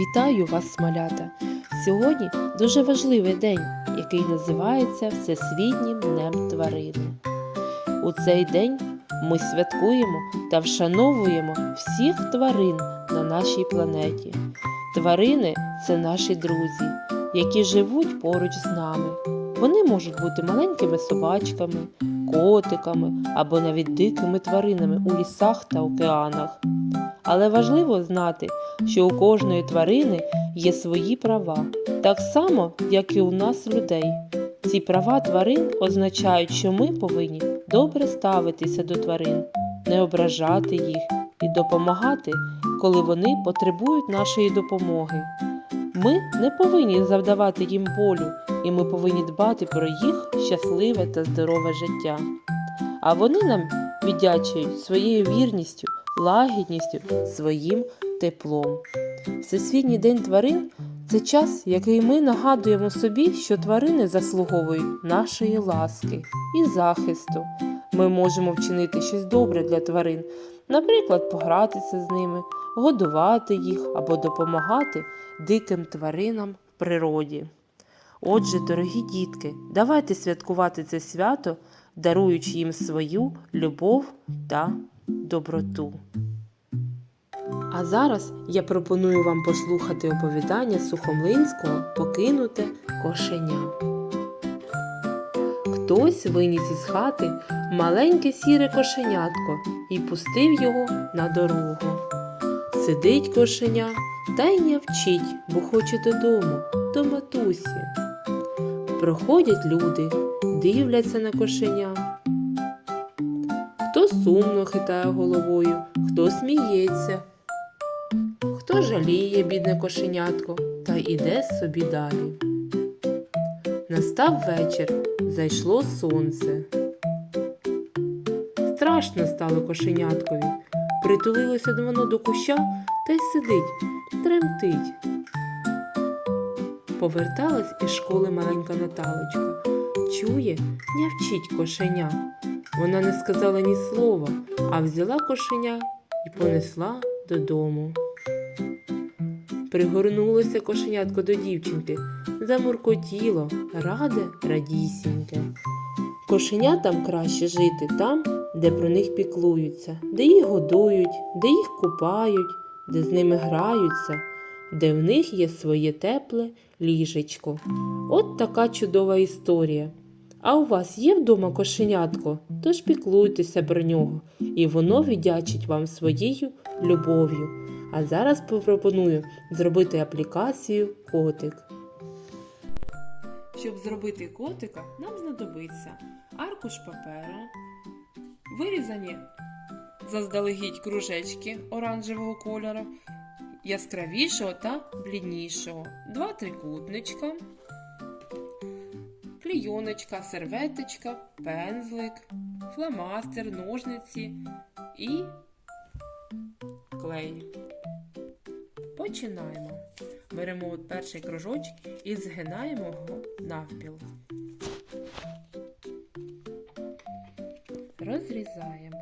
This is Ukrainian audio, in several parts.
Вітаю вас, малята! Сьогодні дуже важливий день, який називається Всесвітнім Днем Тварини. У цей день ми святкуємо та вшановуємо всіх тварин на нашій планеті. Тварини це наші друзі, які живуть поруч з нами. Вони можуть бути маленькими собачками, котиками або навіть дикими тваринами у лісах та океанах. Але важливо знати, що у кожної тварини є свої права, так само, як і у нас людей. Ці права тварин означають, що ми повинні добре ставитися до тварин, не ображати їх і допомагати, коли вони потребують нашої допомоги. Ми не повинні завдавати їм болю, і ми повинні дбати про їх щасливе та здорове життя. А вони нам віддячують своєю вірністю, лагідністю, своїм теплом. Всесвітній день тварин це час, який ми нагадуємо собі, що тварини заслуговують нашої ласки і захисту. Ми можемо вчинити щось добре для тварин, наприклад, погратися з ними, годувати їх або допомагати диким тваринам в природі. Отже, дорогі дітки, давайте святкувати це свято, даруючи їм свою любов та доброту. А зараз я пропоную вам послухати оповідання Сухомлинського Покинуте кошеня. Хтось виніс із хати маленьке сіре кошенятко і пустив його на дорогу. Сидить кошеня та й не вчить, бо хоче додому, до матусі. Проходять люди, дивляться на кошеня. Хто сумно хитає головою, хто сміється, хто жаліє бідне кошенятко та йде собі далі. Настав вечір, зайшло сонце. Страшно стало кошеняткові. Притулилося воно до куща та й сидить, тремтить. Поверталась із школи маленька Наталочка. Чує, не вчить кошеня. Вона не сказала ні слова, а взяла кошеня і понесла додому. Пригорнулося кошенятко до дівчинки, замуркотіло, раде радісіньке. Кошенятам краще жити там, де про них піклуються, де їх годують, де їх купають, де з ними граються, де в них є своє тепле ліжечко. От така чудова історія. А у вас є вдома кошенятко, тож піклуйтеся про нього, і воно віддячить вам своєю любов'ю. А зараз пропоную зробити аплікацію котик. Щоб зробити котика, нам знадобиться аркуш паперу, вирізані заздалегідь кружечки оранжевого кольору, яскравішого та бліднішого, два трикутничка, клійоночка, серветочка, пензлик, фломастер, ножниці і клей. Починаємо. Беремо от перший кружочок і згинаємо його навпіл. Розрізаємо.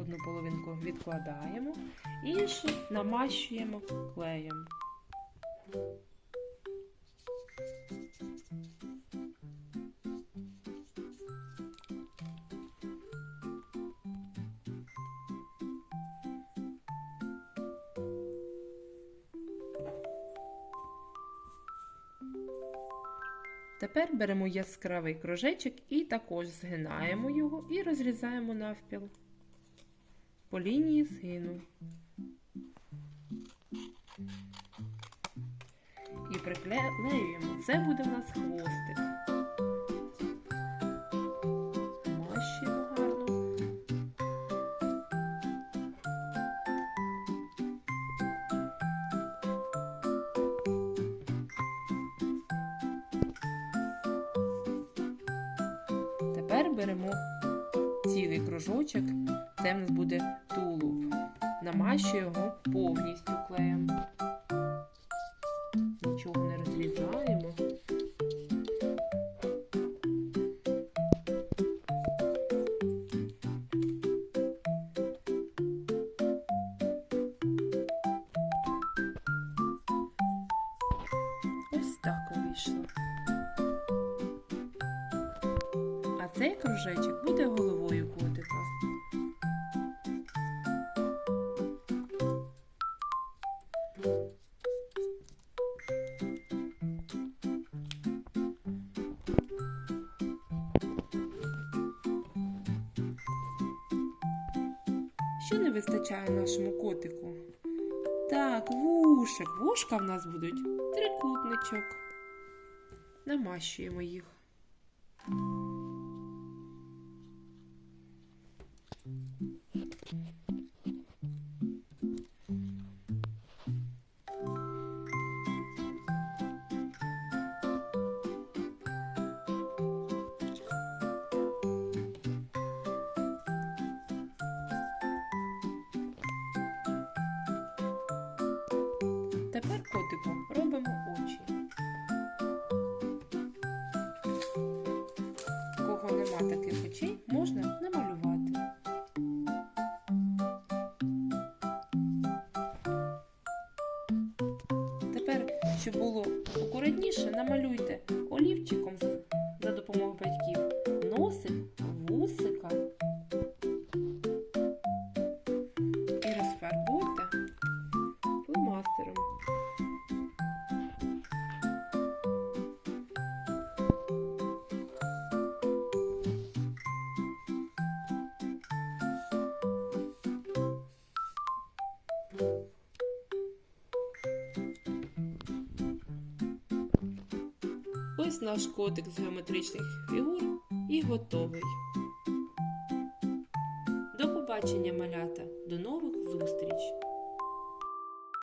Одну половинку відкладаємо, іншу намащуємо клеєм. Тепер беремо яскравий кружечок і також згинаємо його і розрізаємо навпіл по лінії згину. І приклеюємо. Це буде у нас хвостик. Беремо цілий кружочок, це в нас буде тулуб. Намащуємо його повністю клеєм. Цей кружечок буде головою котика. Що не вистачає нашому котику? Так, вушик. Вушка в нас будуть трикутничок. Намащуємо їх. Тепер котику робимо очі. Щоб було акуратніше, намалюйте Ось наш котик з геометричних фігур і готовий. До побачення, малята! До нових зустріч!